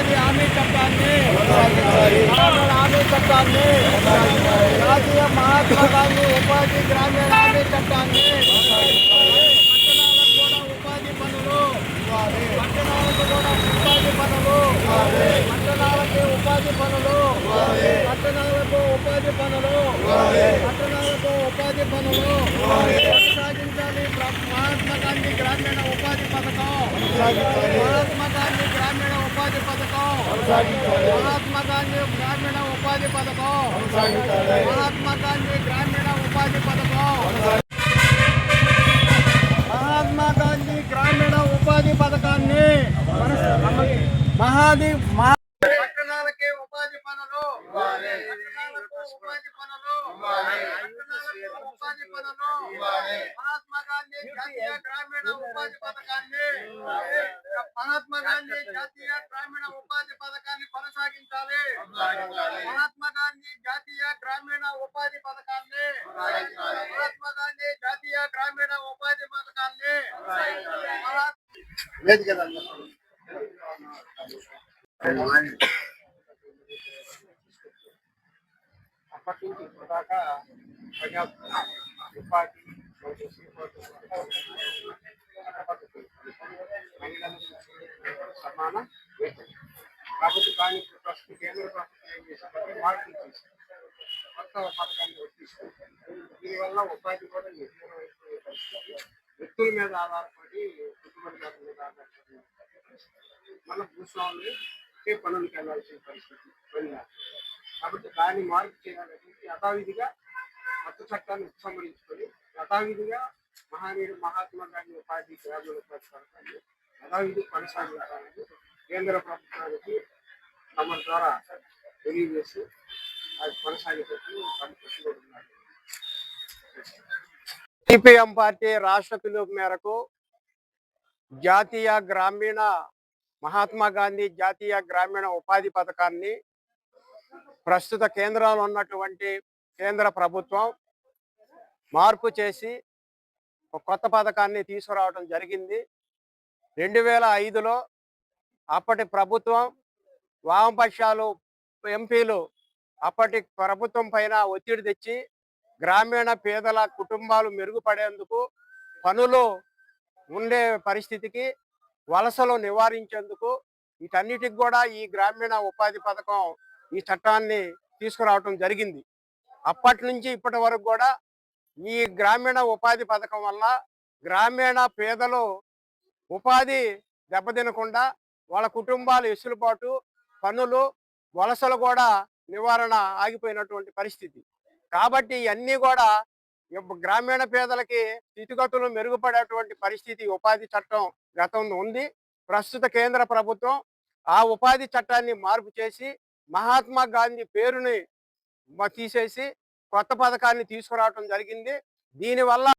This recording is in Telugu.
ఉపాధి హామీ చట్టాన్ని హామీ చట్టాన్ని జాతీయ మహాత్మా గాంధీ ఉపాధి గ్రామీణ హామీ చట్టాన్ని ఉపాధి పనులు. ఉపాధి పనులు. ఉపాధి పనులు. ఉపాధి పనులు. ఉపాధి పనులు. కొనసాగించాలి. మహాత్మా గాంధీ గ్రామీణ ఉపాధి పథకం. మహాత్మా గాంధీ గ్రామీణ ఉపాధి పథకం. మహాత్మా గాంధీ గ్రామీణ ఉపాధి పథకం. మహాత్మా గాంధీ గ్రామీణ ఉపాధి పథకాన్ని మహాది మహా- పట్టణాలకి ఉపాధి పనులు. ఉపాధి పనులు. ఉపాధి పనులు. మహాత్మా గాంధీ జాతీయ గ్రామీణ ఉపాధి పథకాన్ని మహాత్మా గాంధీ జాతీయ గ్రామీణ ఉపాధి పథకాన్ని కొనసాగించాలి. మహాత్మా గాంధీ జాతీయ గ్రామీణ ఉపాధి పథకాన్ని మహాత్మా గాంధీ జాతీయ గ్రామీణ ఉపాధి పథకాన్ని మహా- అప్పటి నుంచి ఇప్పుడు దాకా ప్రజా ఉపాధి సమాన వేతనం కాబట్టి కానీ ఇప్పుడు ప్రస్తుతం కేంద్ర ప్రభుత్వం ఏం చేసిందంటే మార్పులు చేసింది కొత్త పథకాన్ని తీసుకుంటుంది దీనివల్ల ఉపాధి కూడా నిర్వహించే పరిస్థితి వ్యక్తుల మీద ఆధారపడి పెట్టుబడిదారుల మీద ఆధారపడి మన భూస్వాములు ఒకే పనులకు వెళ్ళాల్సిన పరిస్థితి వెళ్ళాలి కాబట్టి దాన్ని మార్పు చేయాలంటే యథావిధిగా కొత్త చట్టాన్ని ఉపసంహరించుకొని యథావిధిగా మహానీయుడు మహాత్మా గాంధీ ఉపాధి గ్రామీణ ఉపాధి పథకాన్ని యథావిధి కొనసాగించాలని కేంద్ర ప్రభుత్వానికి తమ ద్వారా తెలియజేసి అది కొనసాగేటట్టు తమ సిపిఎం పార్టీ రాష్ట్ర పిలుపు మేరకు జాతీయ గ్రామీణ మహాత్మా గాంధీ జాతీయ గ్రామీణ ఉపాధి పథకాన్ని ప్రస్తుత కేంద్రాలు ఉన్నటువంటి కేంద్ర ప్రభుత్వం మార్పు చేసి ఒక కొత్త పథకాన్ని తీసుకురావడం జరిగింది. రెండు వేల ఐదులో అప్పటి ప్రభుత్వం వామపక్షాలు ఎంపీలు అప్పటి ప్రభుత్వం పైన ఒత్తిడి తెచ్చి గ్రామీణ పేదల కుటుంబాలు మెరుగుపడేందుకు పనులు ఉండే పరిస్థితికి వలసలు నివారించేందుకు వీటన్నిటికి కూడా ఈ గ్రామీణ ఉపాధి పథకం ఈ చట్టాన్ని తీసుకురావటం జరిగింది. అప్పటి నుంచి ఇప్పటి వరకు కూడా ఈ గ్రామీణ ఉపాధి పథకం వల్ల గ్రామీణ పేదలు ఉపాధి దెబ్బతినకుండా వాళ్ళ కుటుంబాలు ఎసులుబాటు పనులు వలసలు కూడా నివారణ ఆగిపోయినటువంటి పరిస్థితి. కాబట్టి ఇవన్నీ కూడా గ్రామీణ పేదలకి స్థితిగతులు మెరుగుపడేటువంటి పరిస్థితి ఉపాధి చట్టం గతంలో ఉంది. ప్రస్తుత కేంద్ర ప్రభుత్వం ఆ ఉపాధి చట్టాన్ని మార్పు చేసి మహాత్మా గాంధీ పేరుని తీసేసి కొత్త పథకాన్ని తీసుకురావటం జరిగింది. దీనివల్ల